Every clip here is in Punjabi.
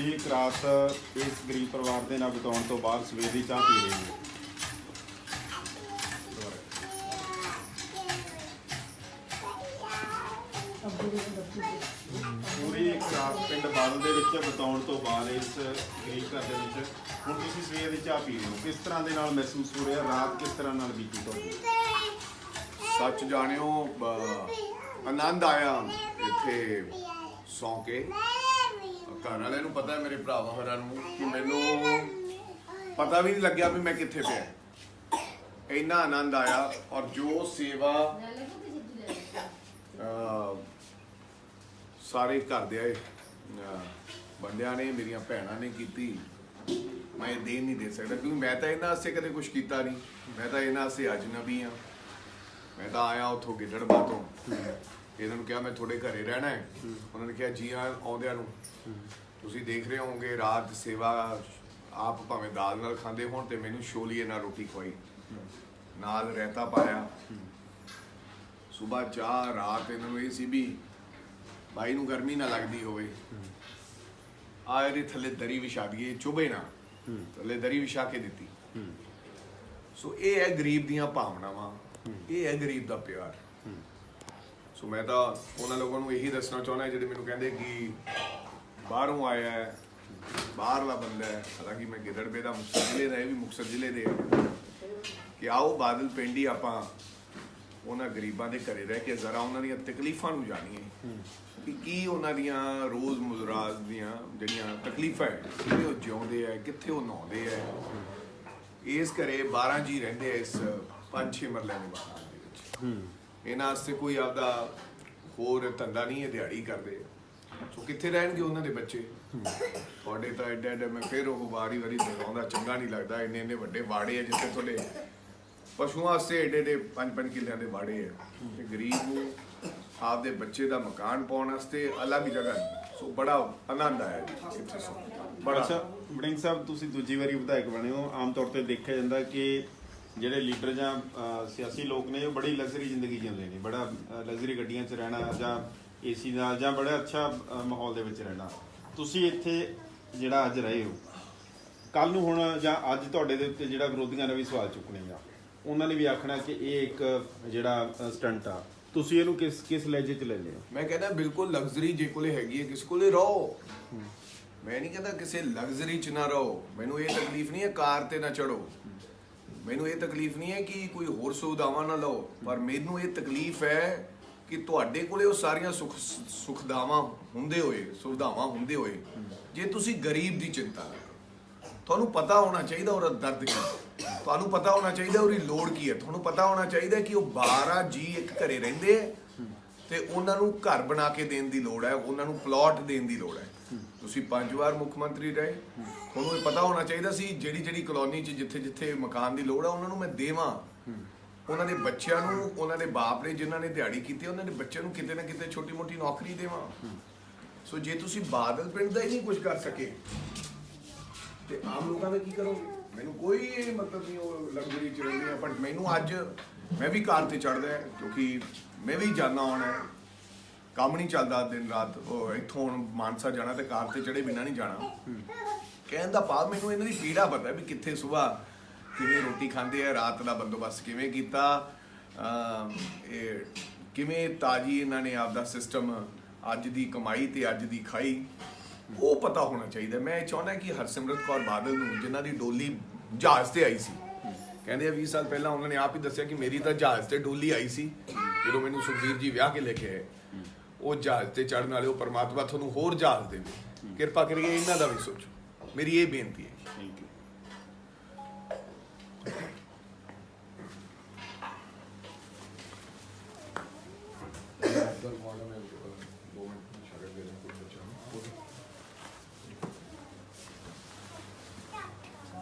ਸਾਹਿਬ ਇੱਕ ਰਾਤ ਇਸ ਗਰੀਬ ਪਰਿਵਾਰ ਦੇ ਨਾਲ ਬਿਤਾਉਣ ਤੋਂ ਬਾਅਦ ਸਵੇਰ ਦੀ ਚਾਹ ਪੀ ਰਹੀ ਨੇ। ਪੂਰੀ ਇੱਕ ਰਾਤ ਪਿੰਡ ਬਾਦਲ ਦੇ ਵਿੱਚ ਬਿਤਾਉਣ ਤੋਂ ਬਾਅਦ ਇਸ ਗਰੀਬ ਘਰ ਦੇ ਵਿੱਚ ਹੁਣ ਤੁਸੀਂ ਸਵੇਰ ਦੀ ਚਾਹ ਪੀ ਰਹੇ ਹੋ। ਕਿਸ ਤਰ੍ਹਾਂ ਦੇ ਨਾਲ ਮਹਿਸੂਸ ਹੋ ਰਿਹਾ? ਰਾਤ ਕਿਸ ਤਰ੍ਹਾਂ ਨਾਲ ਬੀਤੀ ਤੁਹਾਡੀ? ਸੱਚ ਜਾਣਿਓ ਬ- ਆਨੰਦ ਆਇਆ ਇੱਥੇ ਸੌਂ ਕੇ। ਘਰ ਵਾਲਿਆਂ ਨੂੰ ਪਤਾ ਹੈ ਮੇਰੇ ਭਰਾਵਾਂ ਹੋਰਾਂ ਨੂੰ ਕਿ ਮੈਨੂੰ ਪਤਾ ਵੀ ਨਹੀਂ ਲੱਗਿਆ ਵੀ ਮੈਂ ਕਿੱਥੇ ਪਿਆ। ਇੰਨਾ ਆਨੰਦ ਆਇਆ ਔਰ ਜੋ ਸੇਵਾ ਅਹ, ਸਾਰੇ ਘਰ ਦੇ ਆਏ ਬੰਦਿਆਂ ਨੇ ਮੇਰੀਆਂ ਭੈਣਾਂ ਨੇ ਕੀਤੀ। ਮੈਂ ਇਹ ਦੇ ਨਹੀਂ ਦੇ ਸਕਦਾ ਕਿਉਂਕਿ ਮੈਂ ਤਾਂ ਇਹਨਾਂ ਵਾਸਤੇ ਕਦੇ ਕੁਝ ਕੀਤਾ ਨਹੀਂ। ਮੈਂ ਤਾਂ ਇਹਨਾਂ ਵਾਸਤੇ ਅਜਨਬੀ ਹਾਂ। ਮੈਂ ਤਾਂ ਆਇਆ ਉੱਥੋਂ ਗਿੱਦੜਬਾ ਤੋਂ। ਇਹਨਾਂ ਨੂੰ ਕਿਹਾ ਮੈਂ ਤੁਹਾਡੇ ਘਰੇ ਰਹਿਣਾ ਹੈ। ਉਹਨਾਂ ਨੇ ਕਿਹਾ ਜੀ ਹਾਂ ਆਉਂਦਿਆਂ ਨੂੰ। ਤੁਸੀਂ ਦੇਖ ਰਹੇ ਹੋਵੋਗੇ ਰਾਤ ਸੇਵਾ ਆਪ ਭਾਵੇਂ ਦਾਲ ਨਾਲ ਖਾਂਦੇ ਹੋਣ ਤੇ ਮੈਨੂੰ ਛੋਲੀਏ ਨਾਲ ਰੋਟੀ ਖਵਾਈ। ਨਾਲ ਰਹਿਤਾ ਪਾਇਆ। ਸਵੇਰ ਚਾਹ ਰਾਤ ਇਹਨਾਂ ਨੂੰ ਇਹ ਸੀ ਵੀ ਬਾਈ ਨੂੰ ਗਰਮੀ ਨਾ ਲੱਗਦੀ ਹੋਵੇ। ਆ ਇਹਦੇ ਥੱਲੇ ਦਰੀ ਵਿਛਾ ਦਈਏ ਚੁਭੇ ਨਾ। ਥੱਲੇ ਦਰੀ ਵਿਛਾ ਕੇ ਦਿੱਤੀ। ਸੋ ਇਹ ਹੈ ਗਰੀਬ ਦੀਆਂ ਭਾਵਨਾਵਾਂ। ਇਹ ਹੈ ਗਰੀਬ ਦਾ ਪਿਆਰ। ਸੋ ਮੈਂ ਤਾਂ ਉਹਨਾਂ ਲੋਕਾਂ ਨੂੰ ਇਹੀ ਦੱਸਣਾ ਚਾਹੁੰਦਾ ਜਿਹੜੇ ਮੈਨੂੰ ਕਹਿੰਦੇ ਕਿ ਬਾਹਰੋਂ ਆਇਆ ਹੈ, ਬਾਹਰਲਾ ਬੰਦਾ ਹੈ, ਹਾਲਾਂਕਿ ਮੈਂ ਗਿੱਦੜਬੇ ਦਾ ਮੁਕਤਸਰ ਜ਼ਿਲ੍ਹੇ ਦਾ, ਇਹ ਵੀ ਮੁਕਤਸਰ ਜ਼ਿਲ੍ਹੇ ਦੇ ਹਾਂ। ਕਿ ਆਓ ਬਾਦਲ ਪਿੰਡੀ ਆਪਾਂ ਉਹਨਾਂ ਗਰੀਬਾਂ ਦੇ ਘਰੇ ਰਹਿ ਕੇ ਜ਼ਰਾ ਉਹਨਾਂ ਦੀਆਂ ਤਕਲੀਫਾਂ ਨੂੰ ਜਾਣੀਏ। ਕਿ ਕੀ ਉਹਨਾਂ ਦੀਆਂ ਰੋਜ਼ ਮੁਜ਼ਰਾਤ ਦੀਆਂ ਜਿਹੜੀਆਂ ਤਕਲੀਫਾਂ ਹੈ ਕਿਵੇਂ ਉਹ ਜਿਉਂਦੇ ਆ ਕਿੱਥੇ ਉਹ ਨਹਾਉਂਦੇ ਆ ਇਸ ਘਰੇ 12 ਜੀ ਰਹਿੰਦੇ ਆ ਇਸ 5-6 ਮਰਲੇ ਦੇ ਮਕਾਨ ਦੇ ਵਿੱਚ ਇਹਨਾਂ ਵਾਸਤੇ ਕੋਈ ਆਪਦਾ ਹੋਰ ਧੰਦਾ ਨਹੀਂ ਹੈ ਦਿਹਾੜੀ ਕਰਦੇ ਸੋ ਕਿੱਥੇ ਰਹਿਣਗੇ ਉਹਨਾਂ ਦੇ ਬੱਚੇ? ਤੁਹਾਡੇ ਤਾਂ ਐਡਾ ਐਡਾ ਮੈਂ ਫਿਰ ਉਹ ਵਾਰੀ ਵਾਰੀ ਦਿਖਾਉਂਦਾ ਚੰਗਾ ਨਹੀਂ ਲੱਗਦਾ, ਇੰਨੇ ਇੰਨੇ ਵੱਡੇ ਬਾੜੇ ਆ ਜਿੱਥੇ ਤੁਹਾਡੇ ਪਸ਼ੂਆਂ ਵਾਸਤੇ ਐਡੇ ਏਡੇ 5-5 ਕਿੱਲਿਆਂ ਦੇ ਬਾੜੇ ਆ। ਤੇ ਗਰੀਬ ਨੂੰ ਆਪਦੇ ਬੱਚੇ ਦਾ ਮਕਾਨ ਪਾਉਣ ਵਾਸਤੇ ਅਲੱਗ ਜਗ੍ਹਾ ਨਹੀਂ। ਸੋ ਬੜਾ ਆਨੰਦ ਆਇਆ ਜੀ ਇੱਥੇ ਸੋ। ਬੜਾ। ਅੱਛਾ ਸਾਹਿਬ, ਤੁਸੀਂ ਦੂਜੀ ਵਾਰੀ ਵਿਧਾਇਕ ਬਣੇ ਹੋ। ਆਮ ਤੌਰ ਤੇ ਦੇਖਿਆ ਜਾਂਦਾ ਕਿ ਜਿਹੜੇ ਲੀਡਰ ਜਾਂ ਸਿਆਸੀ ਲੋਕ ਨੇ ਉਹ ਬੜੀ ਲਗਜ਼ਰੀ ਜ਼ਿੰਦਗੀ ਜਿਉਂਦੇ ਨੇ। ਬੜਾ ਲਗਜ਼ਰੀ ਗੱਡੀਆਂ 'ਚ ਰਹਿਣਾ ਜਾਂ ਏਸੀ ਨਾਲ ਜਾਂ ਬੜਾ ਅੱਛਾ ਮਾਹੌਲ ਦੇ ਵਿੱਚ ਰਹਿਣਾ। ਤੁਸੀਂ ਇੱਥੇ ਜਿਹੜਾ ਅੱਜ ਰਹੇ ਹੋ ਕੱਲ ਨੂੰ ਹੁਣ ਜਾਂ ਅੱਜ ਤੁਹਾਡੇ ਦੇ ਉੱਤੇ ਜਿਹੜਾ ਵਿਰੋਧੀਆਂ ਨੇ ਵੀ ਸਵਾਲ ਚੁੱਕਣੇ ਆ ਉਹਨਾਂ ਨੇ ਵੀ ਆਖਣਾ ਕਿ ਇਹ ਇੱਕ ਜਿਹੜਾ ਸਟੰਟ ਆ। ਤੁਸੀਂ ਇਹਨੂੰ ਕਿਸ ਕਿਸ ਲਹਿਜੇ 'ਚ ਲੈਂਦੇ ਹੋ? ਮੈਂ ਕਹਿੰਦਾ ਬਿਲਕੁਲ ਲਗਜ਼ਰੀ ਜੇ ਕੋਲੇ ਹੈਗੀ ਹੈ ਕਿਸ ਕੋਲੇ ਰਹੋ। ਮੈਂ ਨਹੀਂ ਕਹਿੰਦਾ ਕਿਸੇ ਲਗਜ਼ਰੀ ਚ ਨਾ ਰਹੋ। ਮੈਨੂੰ ਇਹ ਤਕਲੀਫ ਨਹੀਂ ਹੈ ਕਾਰ ਤੇ ਨਾ ਚੜੋ ਮੈਨੂੰ ਇਹ ਤਕਲੀਫ ਨਹੀਂ ਹੈ ਕਿ ਕੋਈ ਹੋਰ ਸੁਵਿਧਾਵਾਂ ਨਾ ਲਓ, ਪਰ ਮੈਨੂੰ ਇਹ ਤਕਲੀਫ ਹੈ ਕਿ ਤੁਹਾਡੇ ਕੋਲੇ ਉਹ ਸਾਰੀਆਂ ਸੁਖ, ਸੁਖਦਾਵਾਂ ਹੁੰਦੇ ਹੋਏ, ਸੁਵਿਧਾਵਾਂ ਹੁੰਦੇ ਹੋਏ, ਜੇ ਤੁਸੀਂ ਗਰੀਬ ਦੀ ਚਿੰਤਾ ਕਰੋ। ਤੁਹਾਨੂੰ ਪਤਾ ਹੋਣਾ ਚਾਹੀਦਾ ਉਹਦਾ ਦਰਦ ਕੀ ਹੈ। ਤੁਹਾਨੂੰ ਪਤਾ ਹੋਣਾ ਚਾਹੀਦਾ ਉਹਦੀ ਲੋੜ ਕੀ ਹੈ। ਤੁਹਾਨੂੰ ਪਤਾ ਹੋਣਾ ਚਾਹੀਦਾ ਕਿ ਉਹ 12 ਜੀ ਇੱਕ ਘਰੇ ਰਹਿੰਦੇ ਹੈ। ਤੇ ਉਹਨਾਂ ਨੂੰ ਘਰ ਬਣਾ ਕੇ ਦੇਣ ਦੀ ਲੋੜ ਹੈ, ਉਹਨਾਂ ਨੂੰ ਪਲਾਟ ਦੇਣ ਦੀ ਲੋੜ ਹੈ। ਤੁਸੀਂ ਪੰਜ ਵਾਰ ਮੁੱਖ ਮੰਤਰੀ ਰਹੇ, ਤੁਹਾਨੂੰ ਇਹ ਪਤਾ ਹੋਣਾ ਚਾਹੀਦਾ ਸੀ ਜਿਹੜੀ ਜਿਹੜੀ ਕਲੋਨੀ 'ਚ ਜਿੱਥੇ ਜਿੱਥੇ ਮਕਾਨ ਦੀ ਲੋੜ ਹੈ ਉਹਨਾਂ ਨੂੰ ਮੈਂ ਦੇਵਾਂ। ਉਹਨਾਂ ਦੇ ਬੱਚਿਆਂ ਨੂੰ, ਉਹਨਾਂ ਦੇ ਬਾਪ ਨੇ ਜਿਨ੍ਹਾਂ ਨੇ ਦਿਹਾੜੀ ਕੀਤੀ, ਉਹਨਾਂ ਦੇ ਬੱਚਿਆਂ ਨੂੰ ਕਿਤੇ ਨਾ ਕਿਤੇ ਛੋਟੀ ਮੋਟੀ ਨੌਕਰੀ ਦੇਵਾਂ। ਸੋ ਜੇ ਤੁਸੀਂ ਬਾਦਲ ਪਿੰਡ ਦਾ ਹੀ ਨਹੀਂ ਕੁਝ ਕਰ ਸਕੇ, ਤੇ ਆਮ ਲੋਕਾਂ ਦਾ ਕੀ ਕਰੋਗੇ? ਮੈਨੂੰ ਕੋਈ ਮਤਲਬ ਨਹੀਂ, ਉਹ ਲਗਜ਼ਰੀ ਚ ਰਹਿੰਦੇ ਆ, ਪਰ ਮੈਨੂੰ ਅੱਜ ਮੈਂ ਵੀ ਕਾਰ ਤੇ ਚੜਦਾ ਕਿਉਂਕਿ ਮੈਂ ਵੀ ਜਾਣਾ ਆਉਣਾ ਕੰਮ ਨਹੀਂ ਚੱਲਦਾ ਦਿਨ ਰਾਤ, ਉਹ ਇੱਥੋਂ ਹੁਣ ਮਾਨਸਾ ਜਾਣਾ ਤੇ ਕਾਰ ਤੇ ਚੜੇ ਬਿਨਾਂ ਨਹੀਂ ਜਾਣਾ। ਕਹਿਣ ਦਾ ਭਾਵ ਮੈਨੂੰ ਇਹਨਾਂ ਦੀ ਪੀੜਾ ਪਤਾ ਵੀ ਕਿੱਥੇ ਸਵੇਰ ਕਿਵੇਂ ਰੋਟੀ ਖਾਂਦੇ ਆ, ਰਾਤ ਦਾ ਬੰਦੋਬਸਤ ਕਿਵੇਂ ਕੀਤਾ ਇਹ ਕਿਵੇਂ ਤਾਜੀ ਇਹਨਾਂ ਨੇ ਆਪਦਾ ਸਿਸਟਮ ਅੱਜ ਦੀ ਕਮਾਈ ਤੇ ਅੱਜ ਦੀ ਖਾਈ, ਉਹ ਪਤਾ ਹੋਣਾ ਚਾਹੀਦਾ। ਮੈਂ ਇਹ ਚਾਹੁੰਦਾ ਕਿ ਹਰਸਿਮਰਤ ਕੌਰ ਬਾਦਲ ਨੂੰ, ਜਿਨ੍ਹਾਂ ਦੀ ਡੋਲੀ ਜਹਾਜ਼ ਤੇ ਆਈ ਸੀ ਕਹਿੰਦੇ ਆ 20 ਸਾਲ ਪਹਿਲਾਂ ਉਹਨਾਂ ਨੇ ਆਪ ਹੀ ਦੱਸਿਆ ਕਿ ਮੇਰੀ ਤਾਂ ਜਹਾਜ਼ ਤੇ ਡੋਲੀ ਆਈ ਸੀ ਜਦੋਂ ਮੈਨੂੰ ਸੁਖਬੀਰ ਜੀ ਵਿਆਹ ਕੇ ਲੈ ਕੇ ਆਏ। ਉਹ ਜਹਾਜ਼ ਤੇ ਚੜਨ ਵਾਲੇ ਉਹ ਪਰਮਾਤਮਾ ਤੁਹਾਨੂੰ ਹੋਰ ਜਹਾਜ਼ ਦੇਵੇ। ਕਿਰਪਾ ਕਰਕੇ ਇਹਨਾਂ ਦਾ ਵੀ ਸੋਚੋ। ਮੇਰੀ ਇਹ ਬੇਨਤੀ ਹੈ।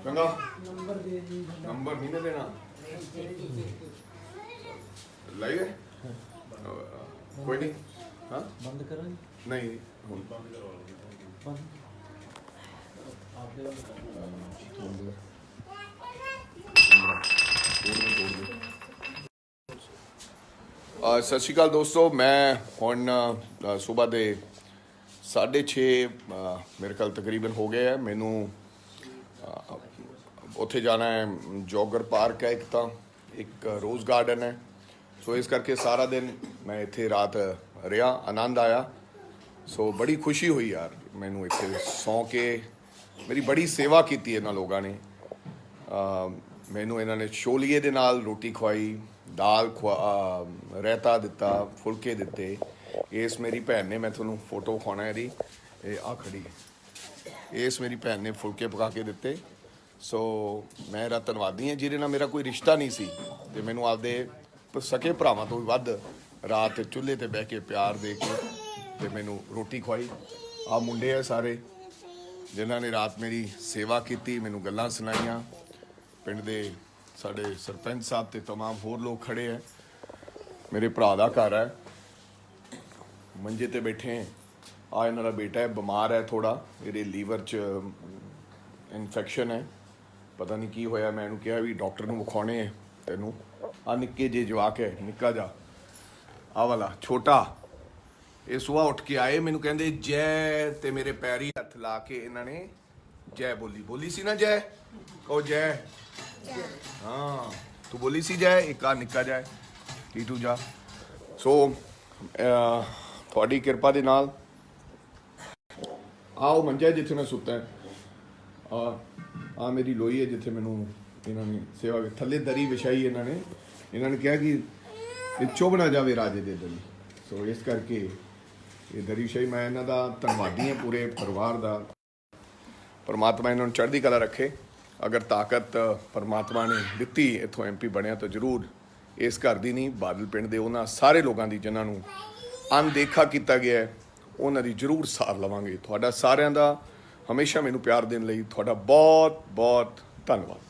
ਚੰਗਾ। ਨੰਬਰ ਦੇ ਜੀ ਨੰਬਰ ਨਹੀਂ ਨਾ ਦੇਣਾ। ਲੈ ਗਏ ਕੋਈ ਨਹੀਂ। ਹਾਂ? ਬੰਦ ਕਰਾਂ ਜੀ ਨਹੀਂ ਹੁਣ। ਬੰਦ ਆਪਦੇ ਵੱਲ ਅ, ਸਤਿ ਸ਼੍ਰੀ ਅਕਾਲ ਦੋਸਤੋ। ਮੈਂ ਹੁਣ ਸਵੇਰ ਦੇ ਸਾਢੇ ਛੇ ਅ, ਮੇਰੇ ਖਿਆਲ ਤਕਰੀਬਨ ਹੋ ਗਏ ਆ। ਮੈਨੂੰ ਉੱਥੇ ਜਾਣਾ ਹੈ, ਜੋਗਰ ਪਾਰਕ ਹੈ ਇੱਕ ਤਾਂ, ਇੱਕ ਰੋਜ਼ ਗਾਰਡਨ ਹੈ। ਸੋ ਇਸ ਕਰਕੇ ਸਾਰਾ ਦਿਨ ਮੈਂ ਇੱਥੇ ਰਾਤ ਰਿਹਾ, ਆਨੰਦ ਆਇਆ। ਸੋ ਬੜੀ ਖੁਸ਼ੀ ਹੋਈ ਯਾਰ, ਮੈਨੂੰ ਇੱਥੇ ਸੌਂ ਕੇ ਮੇਰੀ ਬੜੀ ਸੇਵਾ ਕੀਤੀ ਇਹਨਾਂ ਲੋਕਾਂ ਨੇ। ਮੈਨੂੰ ਇਹਨਾਂ ਨੇ ਛੋਲੀਏ ਦੇ ਨਾਲ ਰੋਟੀ ਖਵਾਈ, ਦਾਲ ਖਵਾ ਅਮ ਰਾਇਤਾ ਦਿੱਤਾ, ਫੁਲਕੇ ਦਿੱਤੇ। ਇਸ ਮੇਰੀ ਭੈਣ ਨੇ ਮੈਂ ਤੁਹਾਨੂੰ ਫੋਟੋ ਵਿਖਾਉਣਾ ਇਹਦੀ, ਇਹ ਆ ਖੜੀ ਇਸ ਮੇਰੀ ਭੈਣ ਨੇ ਫੁਲਕੇ ਪਕਾ ਕੇ ਦਿੱਤੇ ਸੋ ਮੈਂ ਇਹਦਾ ਧੰਨਵਾਦੀ ਹਾਂ ਜਿਹਦੇ ਨਾਲ ਮੇਰਾ ਕੋਈ ਰਿਸ਼ਤਾ ਨਹੀਂ ਸੀ ਤੇ ਮੈਨੂੰ ਆਪਦੇ ਪ- ਸਕੇ ਭਰਾਵਾਂ ਤੋਂ ਵੀ ਵੱਧ ਰਾਤ ਚੁੱਲ੍ਹੇ ਤੇ ਬਹਿ ਕੇ ਪਿਆਰ ਦੇ ਕੇ ਤੇ ਮੈਨੂੰ ਰੋਟੀ ਖਵਾਈ ਆ ਮੁੰਡੇ ਆ ਸਾਰੇ ਜਿਨ੍ਹਾਂ ਨੇ ਰਾਤ ਮੇਰੀ ਸੇਵਾ ਕੀਤੀ ਮੈਨੂੰ ਗੱਲਾਂ ਸੁਣਾਈਆਂ ਪਿੰਡ ਦੇ ਸਾਡੇ ਸਰਪੰਚ ਸਾਹਿਬ ਤੇ तमाम ਹੋਰ ਲੋਕ ਖੜੇ ਹੈ ਮੇਰੇ ਭਰਾ ਦਾ ਘਰ ਹੈ ਮੰਜੇ ਤੇ ਬੈਠੇ ਆ ਇਹਨਾਂ ਦਾ ਬੇਟਾ ਹੈ ਬਿਮਾਰ ਹੈ ਥੋੜਾ ਇਹਦੇ ਲੀਵਰ 'ਚ ਇਨਫੈਕਸ਼ਨ ਹੈ। ਪਤਾ ਨਹੀਂ ਕੀ ਹੋਇਆ ਮੈਂ ਇਹਨੂੰ ਕਿਹਾ ਵੀ ਡਾਕਟਰ ਨੂੰ ਵਿਖਾਉਣੇ ਹੈ ਤੈਨੂੰ। ਆ ਨਿੱਕੇ ਜੇ ਜਵਾਕ ਹੈ ਨਿੱਕਾ ਜਾ ਆ ਵਾਲਾ ਛੋਟਾ। ਇਹ ਸਵੇਰ ਉੱਠ ਕੇ ਆਏ ਮੈਨੂੰ ਕਹਿੰਦੇ ਜੈ ਤੇ ਮੇਰੇ ਪੈਰੀ ਹੱਥ ਲਾ ਕੇ ਇਹਨਾਂ ਨੇ ਜੈ ਬੋਲੀ। ਬੋਲੀ ਸੀ ਨਾ ਜੈ? ਉਹ ਜੈ। ਹਾਂ ਤੂੰ ਬੋਲੀ ਸੀ ਜੈ? ਇੱਕ ਆ ਨਿੱਕਾ ਜੈ ਕੀ ਤੂੰ ਜਾ। ਸੋ ਤੁਹਾਡੀ ਕਿਰਪਾ ਦੇ ਨਾਲ ਆਓ ਮੰਜਾ ਜਿੱਥੇ ਮੈਂ ਸੁੱਤਾ ਹੈ। ਆ ਆ ਮੇਰੀ ਲੋਈ ਹੈ ਜਿੱਥੇ ਮੈਨੂੰ ਇਹਨਾਂ ਨੇ ਸੇਵਾ ਕੀਤੀ। ਥੱਲੇ ਦਰੀ ਵਿਛਾਈ ਇਹਨਾਂ ਨੇ। ਇਹਨਾਂ ਨੇ ਕਿਹਾ ਕਿ ਇਹ ਚੁੱਭ ਜਾਵੇ ਰਾਜੇ ਦੇ ਦਰੀ। ਸੋ ਇਸ ਕਰਕੇ ਇਹ ਦਰੀ ਵਿਛਾਈ। ਮੈਂ ਇਹਨਾਂ ਦਾ ਧੰਨਵਾਦੀ ਹਾਂ ਪੂਰੇ ਪਰਿਵਾਰ ਦਾ। ਪਰਮਾਤਮਾ ਇਹਨਾਂ ਨੂੰ ਚੜ੍ਹਦੀ ਕਲਾ ਰੱਖੇ। ਅਗਰ ਤਾਕਤ ਪਰਮਾਤਮਾ ਨੇ ਦਿੱਤੀ, ਇਥੋਂ ਐਮਪੀ ਬਣਿਆ ਤਾਂ ਜ਼ਰੂਰ ਇਸ ਘਰ ਦੀ ਨਹੀਂ, ਬਾਦਲ ਪਿੰਡ ਦੇ ਉਹਨਾਂ ਸਾਰੇ ਲੋਕਾਂ ਦੀ ਜਿਨ੍ਹਾਂ ਨੂੰ ਅਣਦੇਖਾ ਕੀਤਾ ਗਿਆ ਹੈ। ਉਹਨਾਂ ਦੀ ਜ਼ਰੂਰ ਸਾਰ ਲਵਾਂਗੇ। ਤੁਹਾਡਾ ਸਾਰਿਆਂ ਦਾ ਹਮੇਸ਼ਾ ਮੈਨੂੰ ਪਿਆਰ ਦੇਣ ਲਈ ਤੁਹਾਡਾ ਬਹੁਤ ਬਹੁਤ ਧੰਨਵਾਦ।